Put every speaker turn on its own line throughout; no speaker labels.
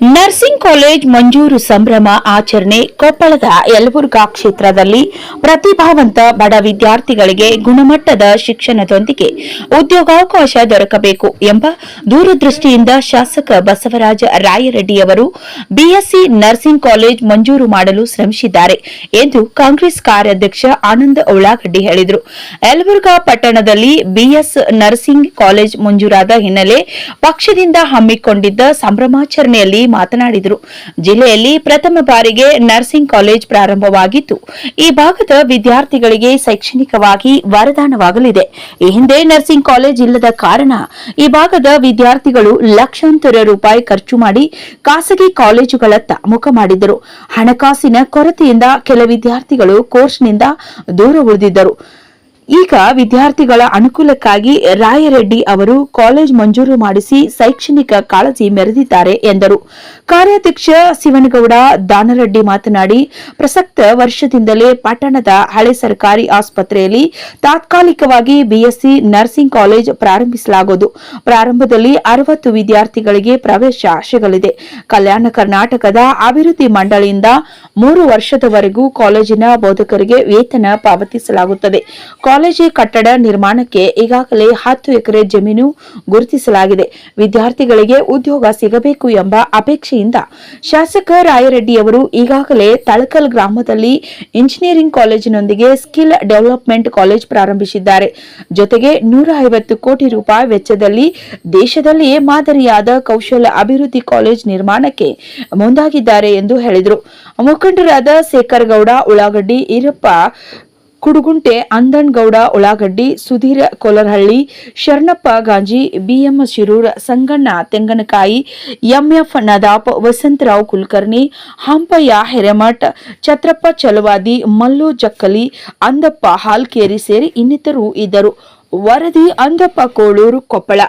Nursing college ಮಂಜೂರು ಸಂಭ್ರಮ ಆಚರಣೆ ಕೊಪ್ಪಳದ ಯಲಬುರ್ಗಾ ಕ್ಷೇತ್ರದಲ್ಲಿ ಪ್ರತಿಭಾವಂತ ಬಡ ವಿದ್ಯಾರ್ಥಿಗಳಿಗೆ ಗುಣಮಟ್ಟದ ಶಿಕ್ಷಣದೊಂದಿಗೆ ಉದ್ಯೋಗಾವಕಾಶ ದೊರಕಬೇಕು ಎಂಬ ದೂರದೃಷ್ಟಿಯಿಂದ ಶಾಸಕ ಬಸವರಾಜ ರಾಯರೆಡ್ಡಿಯವರು ಬಿಎಸ್ಸಿ ನರ್ಸಿಂಗ್ ಕಾಲೇಜ್ ಮಂಜೂರು ಮಾಡಲು ಶ್ರಮಿಸಿದ್ದಾರೆ ಎಂದು ಕಾಂಗ್ರೆಸ್ ಕಾರ್ಯಾಧ್ಯಕ್ಷ ಆನಂದ್ ಉಳ್ಳಾಗಡ್ಡಿ ಹೇಳಿದರು. ಯಲಬುರ್ಗಾ ಪಟ್ಟಣದಲ್ಲಿ ಬಿಎಸ್ ನರ್ಸಿಂಗ್ ಕಾಲೇಜ್ ಮಂಜೂರಾದ ಹಿನ್ನೆಲೆ ಪಕ್ಷದಿಂದ ಹಮ್ಮಿಕೊಂಡಿದ್ದ ಸಂಭ್ರಮಾಚರಣೆಯಲ್ಲಿ ಮಾತನಾಡಿದರು. ಜಿಲ್ಲೆಯಲ್ಲಿ ಪ್ರಥಮ ಬಾರಿಗೆ ನರ್ಸಿಂಗ್ ಕಾಲೇಜ್ ಪ್ರಾರಂಭವಾಗಿದ್ದು ಈ ಭಾಗದ ವಿದ್ಯಾರ್ಥಿಗಳಿಗೆ ಶೈಕ್ಷಣಿಕವಾಗಿ ವರದಾನವಾಗಲಿದೆ. ಈ ಹಿಂದೆ ನರ್ಸಿಂಗ್ ಕಾಲೇಜ್ ಇಲ್ಲದ ಕಾರಣ ಈ ಭಾಗದ ವಿದ್ಯಾರ್ಥಿಗಳು ಲಕ್ಷಾಂತರ ರೂಪಾಯಿ ಖರ್ಚು ಮಾಡಿ ಖಾಸಗಿ ಕಾಲೇಜುಗಳತ್ತ ಮುಖ ಮಾಡಿದ್ದರು ಹಣಕಾಸಿನ ಕೊರತೆಯಿಂದ ಕೆಲ ವಿದ್ಯಾರ್ಥಿಗಳು ಕೋರ್ಸ್ನಿಂದ ದೂರ ಉಳಿದಿದ್ದರು. ಈಗ ವಿದ್ಯಾರ್ಥಿಗಳ ಅನುಕೂಲಕ್ಕಾಗಿ ರಾಯರೆಡ್ಡಿ ಅವರು ಕಾಲೇಜ್ ಮಂಜೂರು ಮಾಡಿಸಿ ಶೈಕ್ಷಣಿಕ ಕಾಳಜಿ ಮೆರೆದಿದ್ದಾರೆ ಎಂದರು. ಕಾರ್ಯಾಧ್ಯಕ್ಷ ಶಿವನಗೌಡ, ದಾನರೆಡ್ಡಿ ಮಾತನಾಡಿ, ಪ್ರಸಕ್ತ ವರ್ಷದಿಂದಲೇ ಪಟ್ಟಣದ ಹಳೆ ಸರ್ಕಾರಿ ಆಸ್ಪತ್ರೆಯಲ್ಲಿ ತಾತ್ಕಾಲಿಕವಾಗಿ ಬಿಎಸ್ಸಿ ನರ್ಸಿಂಗ್ ಕಾಲೇಜ್ ಪ್ರಾರಂಭಿಸಲಾಗುವುದು. ಪ್ರಾರಂಭದಲ್ಲಿ ಅರವತ್ತು ವಿದ್ಯಾರ್ಥಿಗಳಿಗೆ ಪ್ರವೇಶ ಸಿಗಲಿದೆ. ಕಲ್ಯಾಣ ಕರ್ನಾಟಕದ ಅಭಿವೃದ್ಧಿ ಮಂಡಳಿಯಿಂದ ಮೂರು ವರ್ಷದವರೆಗೂ ಕಾಲೇಜಿನ ಬೋಧಕರಿಗೆ ವೇತನ ಪಾವತಿಸಲಾಗುತ್ತದೆ. ಕಾಲೇಜಿ ಕಟ್ಟಡ ನಿರ್ಮಾಣಕ್ಕೆ ಈಗಾಗಲೇ ಹತ್ತು ಎಕರೆ ಜಮೀನು ಗುರುತಿಸಲಾಗಿದೆ. ವಿದ್ಯಾರ್ಥಿಗಳಿಗೆ ಉದ್ಯೋಗ ಸಿಗಬೇಕು ಎಂಬ ಅಪೇಕ್ಷೆಯಿಂದ ಶಾಸಕ ರಾಯರೆಡ್ಡಿಯವರು ಈಗಾಗಲೇ ತಳಕಲ್ ಗ್ರಾಮದಲ್ಲಿ ಇಂಜಿನಿಯರಿಂಗ್ ಕಾಲೇಜಿನೊಂದಿಗೆ ಸ್ಕಿಲ್ ಡೆವಲಪ್ಮೆಂಟ್ ಕಾಲೇಜ್ ಪ್ರಾರಂಭಿಸಿದ್ದಾರೆ. ಜೊತೆಗೆ ನೂರ ಐವತ್ತು ಕೋಟಿ ರೂಪಾಯಿ ವೆಚ್ಚದಲ್ಲಿ ದೇಶದಲ್ಲಿಯೇ ಮಾದರಿಯಾದ ಕೌಶಲ್ಯ ಅಭಿವೃದ್ಧಿ ಕಾಲೇಜ್ ನಿರ್ಮಾಣಕ್ಕೆ ಮುಂದಾಗಿದ್ದಾರೆ ಎಂದು ಹೇಳಿದರು. ಮುಖಂಡರಾದ ಶೇಖರ್ ಗೌಡ ಉಳ್ಳಾಗಡ್ಡಿ, ಈರಪ್ಪ ಕುಡುಗುಂಟೆ ಅಂದಣ್ಗೌಡ ಉಳ್ಳಾಗಡ್ಡಿ, ಸುಧೀರ ಕೋಲರಹಳ್ಳಿ, ಶರಣಪ್ಪ ಗಾಂಜಿ, ಬಿಎಂ ಶಿರೂರ್ ಸಂಗಣ್ಣ ತೆಂಗನಕಾಯಿ, ಎಂಎಫ್ ನದಾಪ್, ವಸಂತರಾವ್ ಕುಲಕರ್ಣಿ, ಹಂಪಯ್ಯ ಹಿರೇಮಠ್, ಛತ್ರಪ್ಪ ಚಲವಾದಿ, ಮಲ್ಲು ಜಕ್ಕಲಿ, ಅಂದಪ್ಪ ಹಾಲ್ಕೇರಿ ಸೇರಿ ಇನ್ನಿತರು ಇದ್ದರು. ವರದಿ ಅಂದಪ್ಪ ಕೋಳೂರು ಕೊಪ್ಪಳ.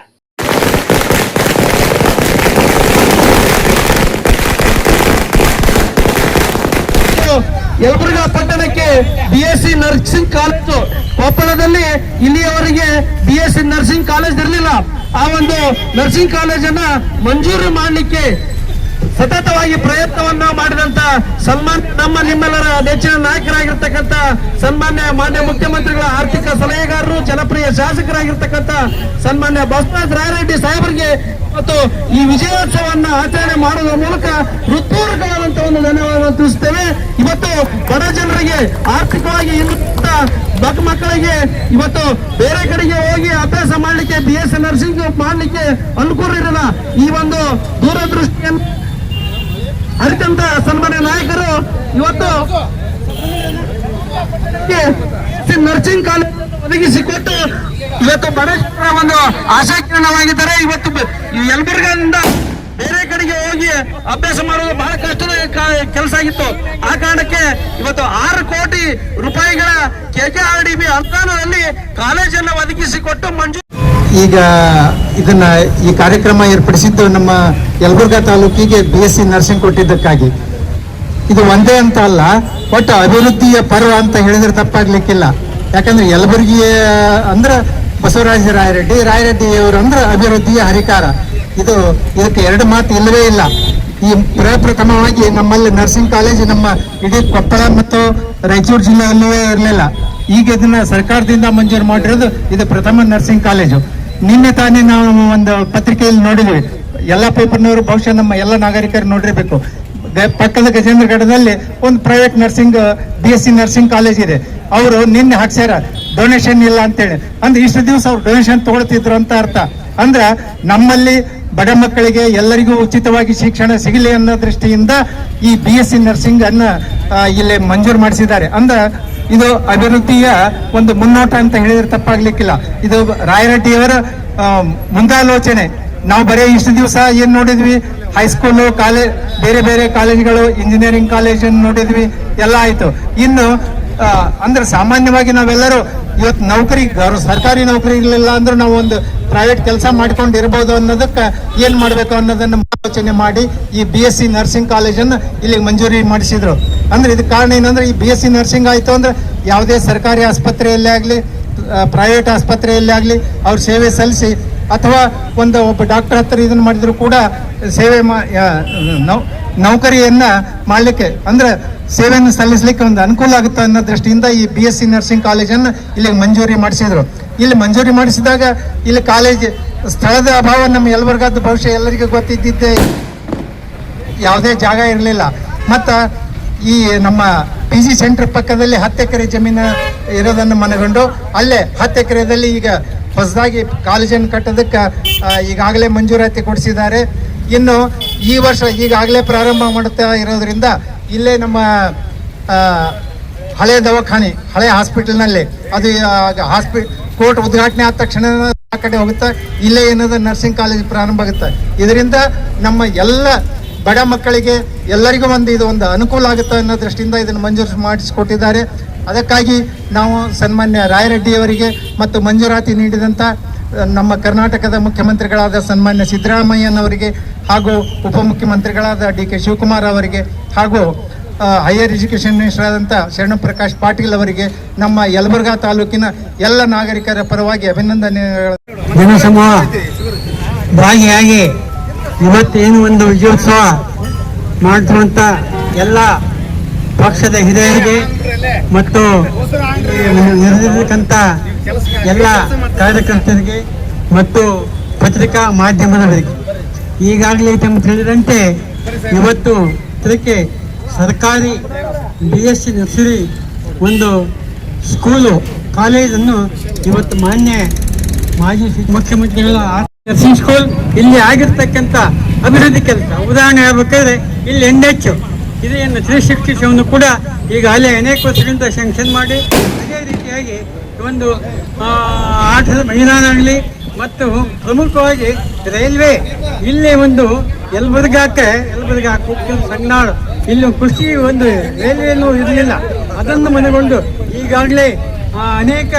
ಯಲಬುರ್ಗಾ ಪಟ್ಟಣಕ್ಕೆ ಬಿಎಸ್ಸಿ ನರ್ಸಿಂಗ್ ಕಾಲೇಜು ಕೊಪ್ಪಳದಲ್ಲಿ ಇಲ್ಲಿಯವರೆಗೆ ಬಿಎಸ್ಸಿ ನರ್ಸಿಂಗ್ ಕಾಲೇಜ್ ಇರಲಿಲ್ಲ. ಆ ಒಂದು ನರ್ಸಿಂಗ್ ಕಾಲೇಜನ್ನ ಮಂಜೂರು ಮಾಡಲಿಕ್ಕೆ ಸತತವಾಗಿ ಪ್ರಯತ್ನವನ್ನ ಮಾಡಿದಂತ ಸನ್ಮಾನ್ಯ ನಮ್ಮ ನಿಮ್ಮೆಲ್ಲರ ನೆಚ್ಚಿನ ನಾಯಕರಾಗಿರ್ತಕ್ಕಂಥ ಸನ್ಮಾನ್ಯ ಮಾನ್ಯ ಮುಖ್ಯಮಂತ್ರಿಗಳ ಆರ್ಥಿಕ ಸಲಹೆಗಾರರು, ಜನಪ್ರಿಯ ಶಾಸಕರಾಗಿರ್ತಕ್ಕಂಥ ಸನ್ಮಾನ್ಯ ಬಸವರಾಜ ರಾಯರೆಡ್ಡಿ ಸಾಹೇಬರಿಗೆ ಮತ್ತು ಈ ವಿಜಯೋತ್ಸವವನ್ನ ಆಚರಣೆ ಮಾಡುವ ಮೂಲಕ ಹೃತ್ಪೂರ್ವಕವಾದಂತಹ ಒಂದು ಧನ್ಯವಾದ ತಿಳಿಸುತ್ತೇವೆ ಇವತ್ತು ಬಡ ಜನರಿಗೆ ಆರ್ಥಿಕವಾಗಿ ಇರುವಂತ ಮಕ್ಕ ಮಕ್ಕಳಿಗೆ ಇವತ್ತು ಬೇರೆ ಕಡೆಗೆ ಹೋಗಿ ಅಭ್ಯಾಸ ಮಾಡಲಿಕ್ಕೆ ಬಿ ಎಸ್ ನರ್ಸಿಂಗ್ ಮಾಡಲಿಕ್ಕೆ ಅನುಕೂಲ ಇರಲ್ಲ. ಈ ಒಂದು ದೂರದೃಷ್ಟಿಯನ್ನು ಅರಿತಂತ ಸನ್ಮಾನ್ಯ ನಾಯಕರು ಇವತ್ತು ನರ್ಸಿಂಗ್ ಕಾಲೇಜ್ ಒದಗಿಸಿಕೊಟ್ಟು ಇವತ್ತು ಬಡ ಒಂದು ಆಶಾಕಿರಣವಾಗಿದ್ದಾರೆ. ಇವತ್ತು ಯಲಬುರ್ಗದಿಂದ ಬೇರೆ ಕಡೆಗೆ ಹೋಗಿ ಅಭ್ಯಾಸ ಮಾಡೋದು ಬಹಳ ಕಷ್ಟದ ಕೆಲಸ ಆಗಿತ್ತು. ಆ ಕಾರಣಕ್ಕೆ ಇವತ್ತು ಆರು ಕೋಟಿ ರೂಪಾಯಿಗಳ ಕೆಕೆ ಆರ್ ಡಿ ಬಿ ಅನುದಾನದಲ್ಲಿ ಕಾಲೇಜನ್ನು ಒದಗಿಸಿಕೊಟ್ಟು ಮಂಜೂರು
ಈಗ ಇದನ್ನ ಈ ಕಾರ್ಯಕ್ರಮ ಏರ್ಪಡಿಸಿದ್ದು ನಮ್ಮ ಯಲಬುರ್ಗಾ ತಾಲೂಕಿಗೆ ಬಿ ಎಸ್ ಸಿ ನರ್ಸಿಂಗ್ ಕೊಟ್ಟಿದ್ದಕ್ಕಾಗಿ ಇದು ಒಂದೇ ಅಂತ ಅಲ್ಲ, ಒಟ್ಟು ಅಭಿವೃದ್ಧಿಯ ಪರ್ವ ಅಂತ ಹೇಳಿದ್ರೆ ತಪ್ಪಾಗ್ಲಿಕ್ಕಿಲ್ಲ. ಯಾಕಂದ್ರೆ ಯಲಬುರ್ಗಿ ಅಂದ್ರೆ ಬಸವರಾಜ ರಾಯರೆಡ್ಡಿ ರಾಯರೆಡ್ಡಿ ಅವರು ಅಂದ್ರೆ ಅಭಿವೃದ್ಧಿಯ ಹರಿಕಾರ. ಇದು ಇದಕ್ಕೆ ಎರಡು ಮಾತು ಇಲ್ಲವೇ ಇಲ್ಲ. ಈ ಪ್ರಪ್ರಥಮವಾಗಿ ನಮ್ಮಲ್ಲಿ ನರ್ಸಿಂಗ್ ಕಾಲೇಜ್ ನಮ್ಮ ಇಡೀ ಕೊಪ್ಪಳ ಮತ್ತು ರಾಯಚೂರು ಜಿಲ್ಲೆಯಲ್ಲೂ ಇರಲಿಲ್ಲ. ಈಗ ಇದನ್ನ ಸರ್ಕಾರದಿಂದ ಮಂಜೂರು ಮಾಡಿರೋದು ಇದು ಪ್ರಥಮ ನರ್ಸಿಂಗ್ ಕಾಲೇಜು. ನಿನ್ನೆ ತಾನೇ ನಾವು ಒಂದು ಪತ್ರಿಕೆಯಲ್ಲಿ ನೋಡಿದ್ವಿ. ಎಲ್ಲ ಪೇಪರ್ನವರು, ಬಹುಶಃ ನಮ್ಮ ಎಲ್ಲ ನಾಗರಿಕರು ನೋಡಿರಬೇಕು. ಪಕ್ಕದ ಗಜೇಂದ್ರಗಢದಲ್ಲಿ ಒಂದು private nursing B S C nursing college ಇದೆ. ಅವರು ನಿನ್ನೆ ಹಾಕ್ಸ್ಯಾರ ಡೊನೇಷನ್ ಇಲ್ಲ ಅಂತೇಳಿ. ಅಂದ್ರೆ ಇಷ್ಟು ದಿವಸ ಅವ್ರು ಡೊನೇಷನ್ ತಗೊಳ್ತಿದ್ರು ಅಂತ ಅರ್ಥ. ಅಂದ್ರ ನಮ್ಮಲ್ಲಿ ಬಡ ಮಕ್ಕಳಿಗೆ ಎಲ್ಲರಿಗೂ ಉಚಿತವಾಗಿ ಶಿಕ್ಷಣ ಸಿಗಲಿ ಅನ್ನೋ ದೃಷ್ಟಿಯಿಂದ ಈ ಬಿ ಎಸ್ ಸಿ ನರ್ಸಿಂಗ್ ಅನ್ನ ಇಲ್ಲಿ ಮಂಜೂರು ಮಾಡಿಸಿದ್ದಾರೆ. ಅಂದ್ರ ಇದು ಅಭಿವೃದ್ಧಿಯ ಒಂದು ಮುನ್ನೋಟ ಅಂತ ಹೇಳಿದ್ರೆ ತಪ್ಪಾಗ್ಲಿಕ್ಕಿಲ್ಲ. ಇದು ರಾಯರೆಡ್ಡಿಯವರ ಮುಂದಾಲೋಚನೆ. ನಾವು ಬರೀ ಇಷ್ಟು ದಿವಸ ಏನ್ ನೋಡಿದ್ವಿ? ಹೈಸ್ಕೂಲು ಕಾಲೇಜ್ ಬೇರೆ ಬೇರೆ ಕಾಲೇಜ್ಗಳು ಇಂಜಿನಿಯರಿಂಗ್ ಕಾಲೇಜ್ ನೋಡಿದ್ವಿ. ಎಲ್ಲ ಆಯ್ತು. ಇನ್ನು ಅಂದ್ರೆ ಸಾಮಾನ್ಯವಾಗಿ ನಾವೆಲ್ಲರೂ ಇವತ್ತು ನೌಕರಿ ಸರ್ಕಾರಿ ನೌಕರಿ ಇರಲಿಲ್ಲ ಅಂದ್ರೆ ನಾವು ಒಂದು ಪ್ರೈವೇಟ್ ಕೆಲಸ ಮಾಡ್ಕೊಂಡು ಇರ್ಬೋದು ಅನ್ನೋದಕ್ಕೆ ಏನ್ ಮಾಡ್ಬೇಕು ಅನ್ನೋದನ್ನ ಆಲೋಚನೆ ಮಾಡಿ ಈ ಬಿ ಎಸ್ ಸಿ ನರ್ಸಿಂಗ್ ಕಾಲೇಜನ್ನು ಇಲ್ಲಿಗೆ ಮಂಜೂರಿ ಮಾಡಿಸಿದ್ರು. ಅಂದ್ರೆ ಇದಕ್ಕೆ ಕಾರಣ ಏನಂದ್ರೆ ಈ ಬಿ ಎಸ್ ಸಿ ನರ್ಸಿಂಗ್ ಆಯ್ತು ಅಂದ್ರೆ ಯಾವುದೇ ಸರ್ಕಾರಿ ಆಸ್ಪತ್ರೆಯಲ್ಲೇ ಆಗಲಿ ಪ್ರೈವೇಟ್ ಆಸ್ಪತ್ರೆಯಲ್ಲೇ ಆಗಲಿ ಅವ್ರ ಸೇವೆ ಸಲ್ಲಿಸಿ ಅಥವಾ ಒಂದು ಒಬ್ಬ ಡಾಕ್ಟರ್ ಹತ್ರ ಇದನ್ನು ಮಾಡಿದ್ರು ಕೂಡ ಸೇವೆ ಮಾ ನೌ- ನೌಕರಿಯನ್ನ ಮಾಡಲಿಕ್ಕೆ ಅಂದ್ರೆ ಸೇವೆಯನ್ನು ಸಲ್ಲಿಸಲಿಕ್ಕೆ ಒಂದು ಅನುಕೂಲ ಆಗುತ್ತೆ ಅನ್ನೋ ದೃಷ್ಟಿಯಿಂದ ಈ ಬಿ ಎಸ್ ಸಿ ನರ್ಸಿಂಗ್ ಕಾಲೇಜನ್ನು ಇಲ್ಲಿ ಮಂಜೂರಿ ಮಾಡಿಸಿದ್ರು. ಇಲ್ಲಿ ಮಂಜೂರಿ ಮಾಡಿಸಿದಾಗ ಇಲ್ಲಿ ಕಾಲೇಜ್ ಸ್ಥಳದ ಅಭಾವ ನಮ್ಮ ಎಲ್ವರ್ಗಾದ ಭವಿಷ್ಯ ಎಲ್ಲರಿಗೂ ಗೊತ್ತಿದ್ದಿದ್ದೆ ಯಾವುದೇ ಜಾಗ ಇರಲಿಲ್ಲ. ಮತ್ತು ಈ ನಮ್ಮ ಪಿ ಜಿ ಸೆಂಟರ್ ಪಕ್ಕದಲ್ಲಿ ಹತ್ತು ಎಕರೆ ಜಮೀನು ಇರೋದನ್ನು ಮನಗೊಂಡು ಅಲ್ಲೇ ಹತ್ತು ಎಕರೆದಲ್ಲಿ ಈಗ ಹೊಸದಾಗಿ ಕಾಲೇಜನ್ನು ಕಟ್ಟೋದಕ್ಕೆ ಈಗಾಗಲೇ ಮಂಜೂರಾತಿ ಕೊಡಿಸಿದ್ದಾರೆ. ಇನ್ನು ಈ ವರ್ಷ ಈಗಾಗಲೇ ಪ್ರಾರಂಭ ಮಾಡುತ್ತಾ ಇರೋದ್ರಿಂದ ಇಲ್ಲೇ ನಮ್ಮ ಹಳೆ ದವಾಖಾನೆ, ಹಳೆ ಹಾಸ್ಪಿಟಲ್ನಲ್ಲಿ ಅದು ಹಾಸ್ಪಿ, ಕೋರ್ಟ್ ಉದ್ಘಾಟನೆ ಆದ ತಕ್ಷಣ ಆ ಕಡೆ ಹೋಗುತ್ತೆ. ಇಲ್ಲೇ ಏನದ ನರ್ಸಿಂಗ್ ಕಾಲೇಜ್ ಪ್ರಾರಂಭ ಆಗುತ್ತೆ. ಇದರಿಂದ ನಮ್ಮ ಎಲ್ಲ ಬಡ ಮಕ್ಕಳಿಗೆ ಎಲ್ಲರಿಗೂ ಒಂದು ಇದು ಒಂದು ಅನುಕೂಲ ಆಗುತ್ತೆ ಅನ್ನೋ ದೃಷ್ಟಿಯಿಂದ ಇದನ್ನು ಮಂಜೂರು ಮಾಡಿಸಿಕೊಟ್ಟಿದ್ದಾರೆ. ಅದಕ್ಕಾಗಿ ನಾವು ಸನ್ಮಾನ್ಯ ರಾಯರೆಡ್ಡಿಯವರಿಗೆ ಮತ್ತು ಮಂಜೂರಾತಿ ನೀಡಿದಂಥ ನಮ್ಮ ಕರ್ನಾಟಕದ ಮುಖ್ಯಮಂತ್ರಿಗಳಾದ ಸನ್ಮಾನ್ಯ ಸಿದ್ದರಾಮಯ್ಯನವರಿಗೆ ಹಾಗೂ ಉಪಮುಖ್ಯಮಂತ್ರಿಗಳಾದ ಡಿ ಕೆ ಶಿವಕುಮಾರ್ ಅವರಿಗೆ ಹಾಗೂ ಹೈಯರ್ ಎಜುಕೇಷನ್ ಮಿನಿಸ್ಟರ್ ಆದಂಥ ಶರಣ ಪ್ರಕಾಶ್ ಪಾಟೀಲ್ ಅವರಿಗೆ ನಮ್ಮ ಯಲಬುರ್ಗಾ ತಾಲೂಕಿನ ಎಲ್ಲ ನಾಗರಿಕರ ಪರವಾಗಿ ಅಭಿನಂದನೆ
ಜನಸಮೂಹ ಭಾಗಿಯಾಗಿ ಇವತ್ತೇನು ಒಂದು ವಿಜಯೋತ್ಸವ ಮಾಡುವಂತ ಎಲ್ಲ ಪಕ್ಷದ ಹಿರಿಯರಿಗೆ ಮತ್ತು ನೆರೆದಿರ್ತಕ್ಕಂಥ ಎಲ್ಲ ಕಾರ್ಯಕರ್ತರಿಗೆ ಮತ್ತು ಪತ್ರಿಕಾ ಮಾಧ್ಯಮದವರಿಗೆ. ಈಗಾಗಲೇ ತಮಗೆ ತಿಳಿದಂತೆ ಇವತ್ತು ಇದಕ್ಕೆ ಸರ್ಕಾರಿ ಬಿ ಎಸ್ ಸಿ ನರ್ಸರಿ ಒಂದು ಸ್ಕೂಲು, ಕಾಲೇಜನ್ನು ಇವತ್ತು ಮಾನ್ಯ ಮಾಜಿ ಮುಖ್ಯಮಂತ್ರಿಗಳ ನರ್ಸಿಂಗ್ ಸ್ಕೂಲ್ ಇಲ್ಲಿ ಆಗಿರ್ತಕ್ಕಂಥ ಅಭಿವೃದ್ಧಿ ಕೆಲಸ. ಉದಾಹರಣೆ ಹೇಳ್ಬೇಕಾದ್ರೆ ಇಲ್ಲಿ ಎನ್ ಎಚ್ ಏನು ತ್ರೀ ಸಿಕ್ಸ್ಟಿ ಸೆವೆನ್ ಕೂಡ ಈಗ ಅಲ್ಲಿ ಅನೇಕ ವರ್ಷಗಳಿಂದ ಸ್ಯಾಂಕ್ಷನ್ ಮಾಡಿ, ಅದೇ ರೀತಿಯಾಗಿ ಒಂದು ಆಟದ ಮೈದಾನ ಆಗಲಿ ಮತ್ತು ಪ್ರಮುಖವಾಗಿ ರೈಲ್ವೆ. ಇಲ್ಲಿ ಒಂದು ಯಲಬುರ್ಗಾಕ್ಕೆ ಯಲಬುರ್ಗಾ ಕುಕ್ಕೆ ಸಂಗ್ನಾಳು ಇಲ್ಲಿ ಕೃಷಿ ಒಂದು ರೈಲ್ವೆಯನ್ನು ಇರಲಿಲ್ಲ. ಅದನ್ನು ಮನೆಗೊಂಡು ಈಗಾಗಲೇ ಅನೇಕ